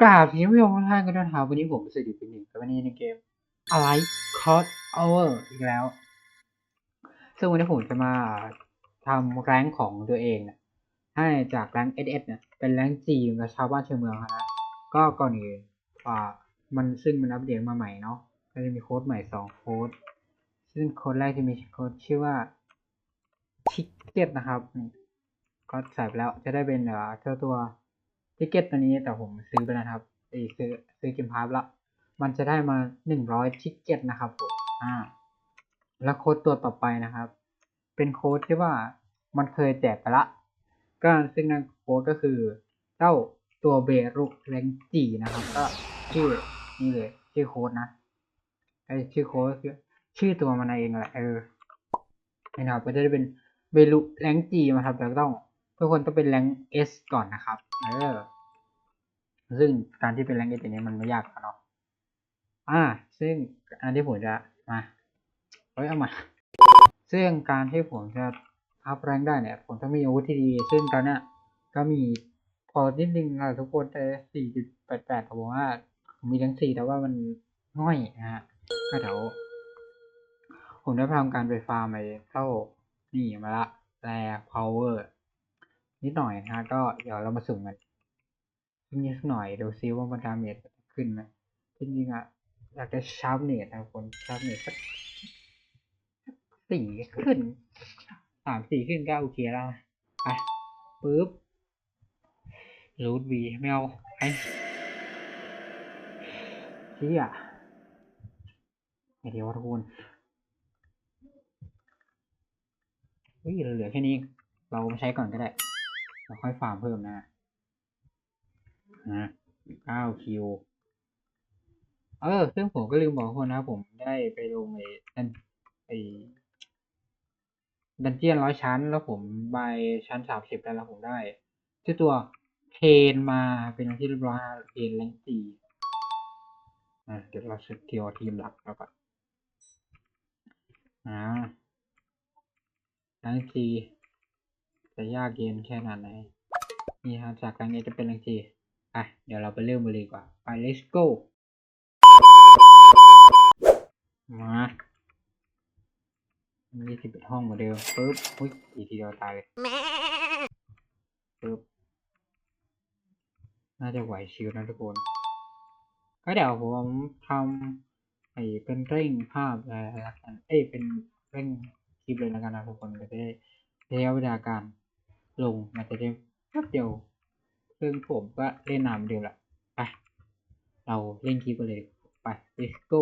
กราบทีผู้ชมทุกท่านกันด้วยนะครับวันนี้ผมเสุดิเป็นหนึ่งกับวันนี้ในเกมอะไรคอ s โอเวอร์อีกแล้ว ซึ่งวันนี้ผมจะมาทำแรงของตัวเองนะให้จากแรง SS เนี่ยเป็นแรงจีกับชาวบ้านชาวเมืองนะก็ก่อนอื่นอ่ามันซึ่งมันอัปเดตมาใหม่เนาะก็จะมีโค้ดใหม่สองโค้ด ซึ่งโค้ดแรกที่มีโค้ดชื่อว่าทิกเก็ตนะครับ ก็ใส่ไปแล้วจะได้เป็นเอ่อเจ้าตัว ทิกเก็ตตัวนี้แต่ผมซื้อไปแล้วครับไอ้ซื้อซื้อเกมพาร์ละมันจะได้มาหนึ่งร้อยทิกเก็ตนะครับผมอ่า แล้วโค้ดตัวต่อไปนะครับ เป็นโค้ดที่ว่ามันเคยแจกไปละก็ซึ่งนั่นโค้ดก็คือเจ้าตัวเบรุแรงจีนะครับ ก็ชื่อนี่เลยชื่อโค้ดนะไอชื่อโค้ดคือชื่อตัวมันเองแหละเออนี่นะครับก็จะได้เป็นเบรุแรงจีมาครับแล้วต้อง ทุกคนต้องเป็นแรงเอสก่อนนะครับเออซึ่งการที่เป็นแรงเอสนี้มันไม่ยากเนาะอ่า ซึ่งอันที่ผมจะมาเฮ้ยเอามาซึ่งการที่ผมจะอัพแรงได้เนี่ย ผมต้องมีอาวุธที่ดี ซึ่งตอนเนี้ยก็มีพอนิดนึงนะทุกคนแต่สี่จุดแปดแปดผมว่าผมมีทั้งสี่แต่ว่ามันง่อยนะฮะก็เดี๋ยวผมได้ทำการไปฟาร์มไปเท่านี่มาละแร่ power นิดหน่อยนะฮะก็เดี๋ยวเรามาสุ่มกันนิดหน่อยดูซิว่ามันดาเมจขึ้นไหมจริงๆอะอยากจะชาร์ปเนตนะทุกคนชาร์ปเนตสักสี่ขึ้นสามสี่ขึ้นก็โอเคแล้วไปปึ๊บรูทวีไม่เอาไอ้เฮียไอเดียวทุกคนเฮ้ยเหลือแค่นี้เองเรามาใช้ก่อนก็ได้ เราค่อยฟาร์มเพิ่มนะนะเก้าคิว เออ ซึ่งผมก็ลืมบอกคนนะ ผมได้ไปลงไอ้นั่นไอ้ดันเจียนร้อยชั้น แล้วผมใบชั้นสามสิบแล้วผมได้ชื่อตัวเคนมาเป็นที่เรียบร้อยเคนแรงจีอะเดี๋ยวเราเช็คทีวทีมหลักแล้วก่อนอ่าแรงจี จะยากเย็นแค่ไหนนี่ฮะจากแรงนี้จะเป็นแรงจีอะ เดี๋ยวเราไปเริ่มกันเลยกว่า ไป let's go มายี่สิบเอ็ดห้องเหมือนเดิมปึ๊บอุ้ยอีทีเดียวตายเลยปึ๊บน่าจะไหวชิวนะทุกคน ก็เดี๋ยวผมทำไอ้เป็นเร่งภาพอะไรละกัน เอ้ยเป็นเร่งคลิปเลยละกันนะทุกคนก็จะได้ระยะเวลาการ ลงมันจะได้แป๊บเดียว ซึ่งผมก็เล่นนามเดียวแหละไป เราเล่นคลิปกันเลย ไป let's go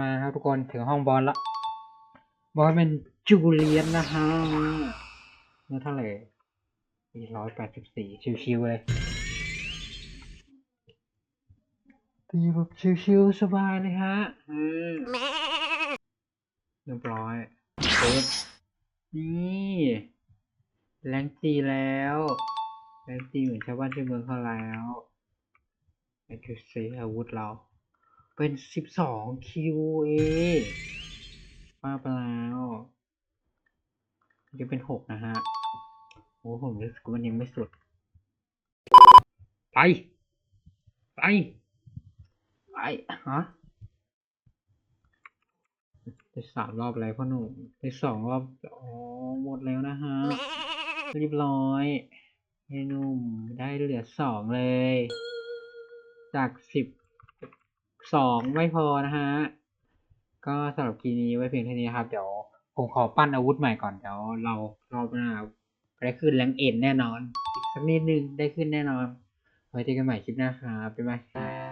มาครับทุกคนถึงห้องบอลละบอลเป็นจูเลียนนะฮะเนี่ยเท่าไหร่ร้อยแปดสิบสี่ชิวๆเลยตีแบบชิวๆสบายเลยฮะอืมเรียบร้อยเซฟนี่แรงตีแล้วแรงตีเหมือนชาวบ้านชาวเมืองเขาแล้วไอ้คือเซอาวุธเรา เป็นสิบสองคิวเองป้าไปแล้วจะเป็นหกนะฮะ โอ้ผมรู้สึกว่ามันยังไม่สุด ไป ไป ไปฮะได้สามรอบแล้วพ่อหนุ่มได้สองรอบ อ๋อ หมดแล้วนะฮะเรียบร้อยให้หนุ่มได้เหลือสองเลย จากสิบ สองไม่พอนะฮะ ก็สำหรับคีนี้ไว้เพียงเท่านี้ครับ เดี๋ยวผมขอปั้นอาวุธใหม่ก่อนเดี๋ยวเรารอบหน้าได้ขึ้นแรงเอ็นแน่นอน อีกสักนิดนึงได้ขึ้นแน่นอน ไว้เจอกันใหม่คลิปหน้าครับบ๊ายบาย